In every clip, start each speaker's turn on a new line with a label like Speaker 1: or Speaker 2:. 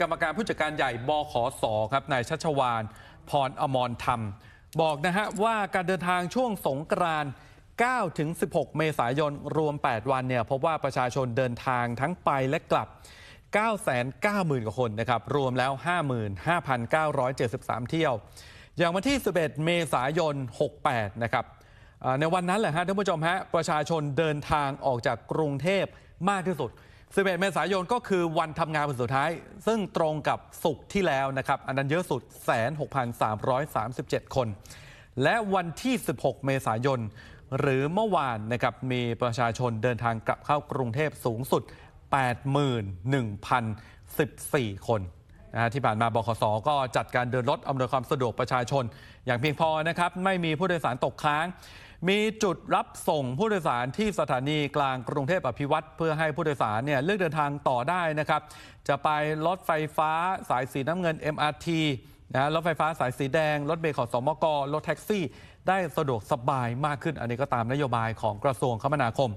Speaker 1: กรรมการผู้จัดการใหญ่บขสครับนายชัชวานพรอมรธรรม บอกนะฮะว่าการเดินทางช่วงสงกรานต์9ถึง 16 เมษายน รวม 8 วันเนี่ยพบว่าประชาชนเดินทางทั้งไปและกลับ 990,000 กว่าคนนะครับ รวมแล้ว 55,973 เที่ยว อย่างวันที่ 11 เมษายน 68 นะครับในวันนั้นแหละฮะท่านผู้ชมฮะประชาชนเดินทางออกจากกรุงเทพมากที่สุด 11 เมษายนก็คือวันทำงานวันสุดท้าย ซึ่งตรงกับศุกร์ที่แล้วนะครับ อันนั้นเยอะสุด 16,337 คน และวันที่ 16 เมษายน หรือเมื่อวานนะครับมีประชาชนเดินทางกลับเข้ากรุงเทพสูงสุด 81,014 คนนะฮะที่ผ่านมาบขสก็จัดการเดินรถอำนวยความสะดวกประชาชน อย่างเพียงพอนะครับไม่มีผู้โดยสารตกค้าง มีจุดรับส่งผู้โดยสารที่สถานีกลางกรุงเทพอภิวัตรเพื่อให้ผู้โดยสารเนี่ยเลือกเดินทางต่อได้นะครับ จะไปรถไฟฟ้าสายสีน้ำเงิน MRT นะรถไฟฟ้าสายสีแดง รถเมล์ขอสมกรถแท็กซี่ ได้สะดวกสบายมากขึ้น อันนี้ก็ตามนโยบายของกระทรวงคมนาคม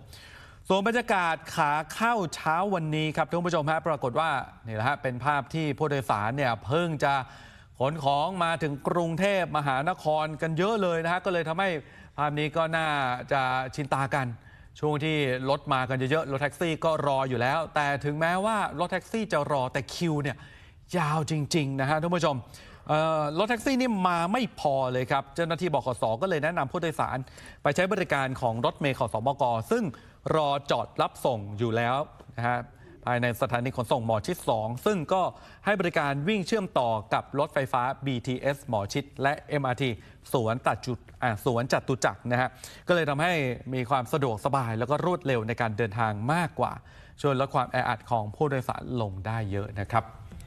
Speaker 1: ส่วนบรรยากาศขาเข้าเช้าวันนี้ครับท่านผู้ชมฮะปรากฏว่านี่แหละฮะเป็นภาพที่ผู้โดยสารเนี่ยเพิ่งจะ ขนของมาถึงกรุงเทพมหานครกันเยอะเลยนะฮะก็เลยทำให้ภาพนี้ก็น่าจะชินตากัน ช่วงที่รถมากันเยอะๆรถแท็กซี่ก็รออยู่แล้ว แต่ถึงแม้ว่ารถแท็กซี่จะรอแต่คิวเนี่ยยาวจริง ๆ นะฮะท่านผู้ชมรถแท็กซี่นี่มาไม่พอเลยครับ เจ้าหน้าที่บขสก็เลยแนะนำผู้โดยสาร ไปใช้บริการของรถเมล์ขอสมกซึ่งรอจอดรับส่งอยู่แล้วนะฮะ ภายในสถานีขนส่งหมอชิด 2 ซึ่งก็ให้บริการวิ่งเชื่อมต่อกับรถไฟฟ้า BTS หมอชิด และ MRT สวนตัดจุดอ่าสวนจัตุจักรนะฮะก็เลยทำให้มีความสะดวกสบายแล้วก็รวดเร็วในการเดินทางมากกว่า ช่วยลดความแออัดของผู้โดยสารลงได้เยอะนะครับ